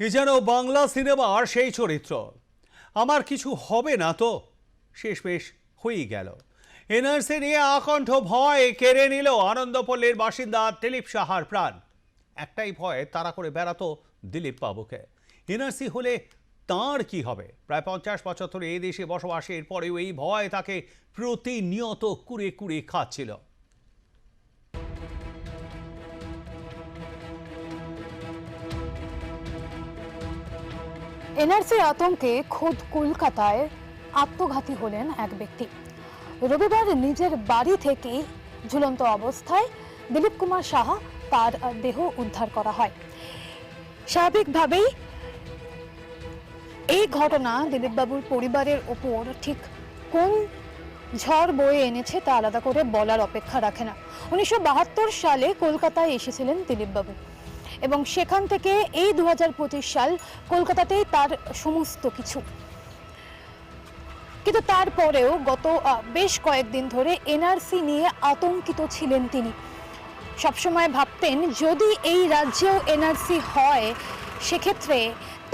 এ যেন বাংলা সিনেমার সেই চরিত্র। আমার কিছু হবে না তো? শেষমেশ হয়েই গেল। এনআরসি নিয়ে আকণ্ঠ ভয় কেড়ে নিল আনন্দপল্লীর বাসিন্দা দিলীপ সাহার প্রাণ। একটাই ভয় তারা করে বেড়াতো দিলীপ বাবুকে। এনআরসি হলে তার কি হবে? প্রায় পঞ্চাশ বছর ধরে এই দেশে বসবাসের পরেও এই ভয় তাকে প্রতিনিয়ত কুড়ে কুড়ে খাচ্ছিল। এনআরসির আতঙ্কে খোদ কলকাতায় আত্মঘাতী হলেন এক ব্যক্তি। রবিবার নিজের বাড়ি থেকে ঝুলন্ত অবস্থায় দিলীপ কুমার সাহা তার দেহ উদ্ধার করা হয়। স্বাভাবিকভাবেই এই ঘটনা দিলীপবাবুর পরিবারের ওপর ঠিক কোন ঝড় বয়ে এনেছে তা আলাদা করে বলার অপেক্ষা রাখে না। উনিশশো বাহাত্তর সালে কলকাতায় এসেছিলেন দিলীপবাবু। এবং সেখান থেকে এই দু হাজার পঁচিশ সাল কলকাতাতেই তার সমস্ত কিছু। কিন্তু তারপরেও গত বেশ কয়েকদিন ধরে এনআরসি নিয়ে আতঙ্কিত ছিলেন তিনি। সবসময় ভাবতেন, যদি এই রাজ্যেও এনআরসি হয়, সেক্ষেত্রে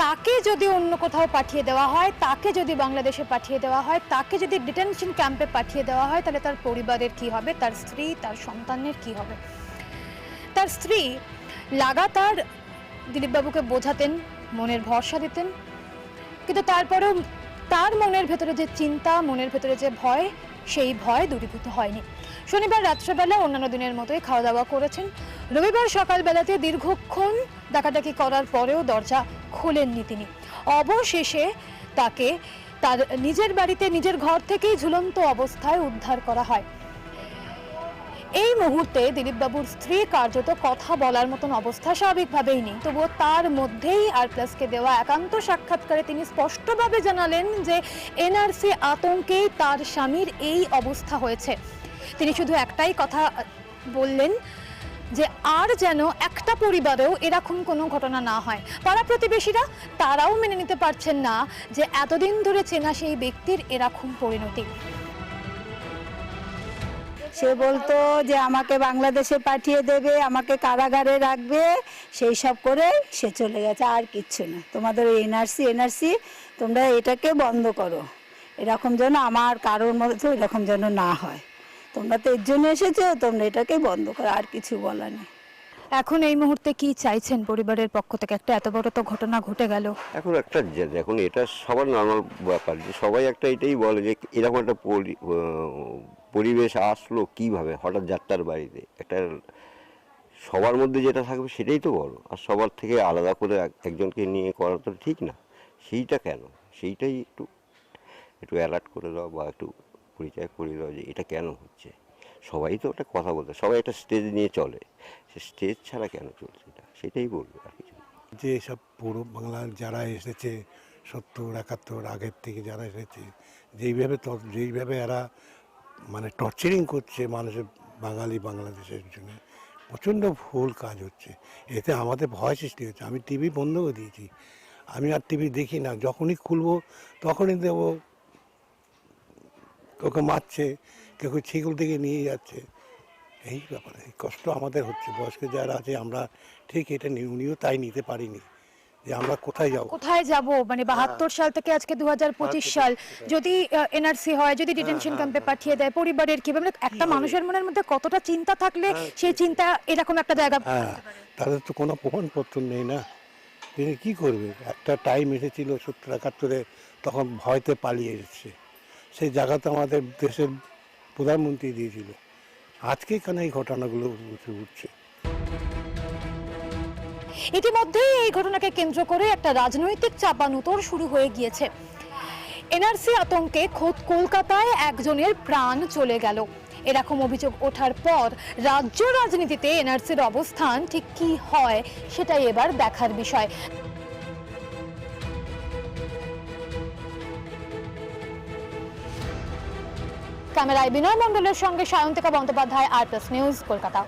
তাকে যদি অন্য কোথাও পাঠিয়ে দেওয়া হয়, তাকে যদি বাংলাদেশে পাঠিয়ে দেওয়া হয়, তাকে যদি ডিটেনশন ক্যাম্পে পাঠিয়ে দেওয়া হয়, তাহলে তার পরিবারের কি হবে? তার স্ত্রী, তার সন্তানের কি হবে? তার স্ত্রী লাগাতার দিলীপবাবুকে বোঝাতেন, মনের ভরসা দিতেন। কিন্তু তারপরেও তার মনের ভেতরে যে চিন্তা, মনের ভেতরে যে ভয়, সেই ভয় দূরীভূত হয়নি। শনিবার রাত্রেবেলা অন্যান্য দিনের মতোই খাওয়া দাওয়া করেছেন। রবিবার সকালবেলাতে দীর্ঘক্ষণ ডাকাডাকি করার পরেও দরজা খোলেননি তিনি। অবশেষে তাকে তার নিজের বাড়িতে, নিজের ঘর থেকেই ঝুলন্ত অবস্থায় উদ্ধার করা হয়। এই মুহূর্তে দিলীপবাবুর স্ত্রী কার্যত কথা বলার মতন অবস্থা স্বাভাবিকভাবেই নেই। তবুও তার মধ্যেই আর প্লাসকে দেওয়া একান্ত সাক্ষাৎকারে তিনি স্পষ্টভাবে জানালেন যে এনআরসি আতঙ্কেই তার স্বামীর এই অবস্থা হয়েছে। তিনি শুধু একটাই কথা বললেন যে আর যেন একটা পরিবারেও এরকম কোনো ঘটনা না হয়। পাড়া প্রতিবেশীরা তারাও মেনে নিতে পারছেন না যে এতদিন ধরে চেনা সেই ব্যক্তির এরকম পরিণতি। সে বলতো যে আমাকে বাংলাদেশে পাঠিয়ে দেবে আমাকে কারাগারে রাখবে সেই সব করে সে চলে গেছে আর কিচ্ছু না। তোমাদের এনআরসি এনআরসি তোমরা এটাকে বন্ধ করো। এরকম যেন আমার কারোর মধ্যে এরকম যেন না হয়। তোমরা তো এর জন্য এসেছ তোমরা এটাকে বন্ধ করো আর কিছু বলা নেই। এখন এই মুহূর্তে কি চাইছেন পরিবারের পক্ষ থেকে? একটা এত বড় তো ঘটনা ঘটে গেল। এখন একটা দেখুন এটা সবার নর্মাল ব্যাপার। যে সবাই একটা এটাই বলে যে এরকম একটা পরিবেশ আসলো কীভাবে? হঠাৎ যাত্রার বাড়িতে। একটা সবার মধ্যে যেটা থাকবে সেটাই তো বড়। আর সবার থেকে আলাদা করে একজনকে নিয়ে করা তো ঠিক না। সেইটা কেন? সেইটাই একটু একটু অ্যালার্ট করে দাও বা একটু পরিচয় করে দাও যে এটা কেন হচ্ছে? সবাই তো একটা কথা বলতে, সবাই একটা স্টেজ নিয়ে চলে। সে স্টেজ ছাড়া কেন চলছে এটা? সেটাই বলব আর কিছু। যে সব পূর্ব বাংলার যারা এসেছে, সত্তর, একাত্তর আগের থেকে যারা এসেছে, যেইভাবে যেইভাবে এরা মানে টর্চারিং করছে মানুষের বাঙালি বাংলাদেশের জন্য। প্রচণ্ড ভুল কাজ হচ্ছে। এতে আমাদের ভয় সৃষ্টি হচ্ছে। আমি টিভি বন্ধ করে দিয়েছি। আমি আর টিভি দেখি না। যখনই খুলবো, তখনই দেবো। কাউকে মারছে কেউ ছিগুল থেকে নিয়ে যাচ্ছে। এই ব্যাপারে কষ্ট আমাদের হচ্ছে। বয়স্ক যারা আছে, আমরা ঠিক এটা উনিও তাই নিতে পারিনি। যে আমরা কোথায় যাব? কোথায় যাব? মানে বাহাত্তর সাল থেকে আজকে দু হাজার পঁচিশ সাল যদি এনআরসি হয় যদি ডিটেনশন ক্যাম্পে পাঠিয়ে দেয় পরিবারের কি মানে একটা মানুষের মনের মধ্যে কতটা চিন্তা থাকলে সেই চিন্তা এরকম একটা জায়গা হ্যাঁ তাদের তো কোনো প্রমাণপত্র নেই না। তিনি কি করবে? একটা টাইম এসেছিল সত্তর একাত্তরে তখন ভয়তে পালিয়ে এসেছে। সেই জায়গাতে আমাদের দেশের প্রধানমন্ত্রী দিয়েছিল। আজকে কেন এই ঘটনাগুলো উঠে উঠছে? ইতিমধ্যেই এই ঘটনাকে কেন্দ্র করে একটা রাজনৈতিক চাপানুতর শুরু হয়ে গিয়েছে। এনআরসি আতঙ্কে খোদ কলকাতায় একজনের প্রাণ চলে গেল। এরকম অভিযোগ ওঠার পর রাজ্য রাজনীতিতে এনআরসির অবস্থান ঠিক কি হয় সেটাই এবার দেখার বিষয়। ক্যামেরায় বিনয় মণ্ডলের সঙ্গে Sayantika Bandyopadhyay, R plus news Kolkata.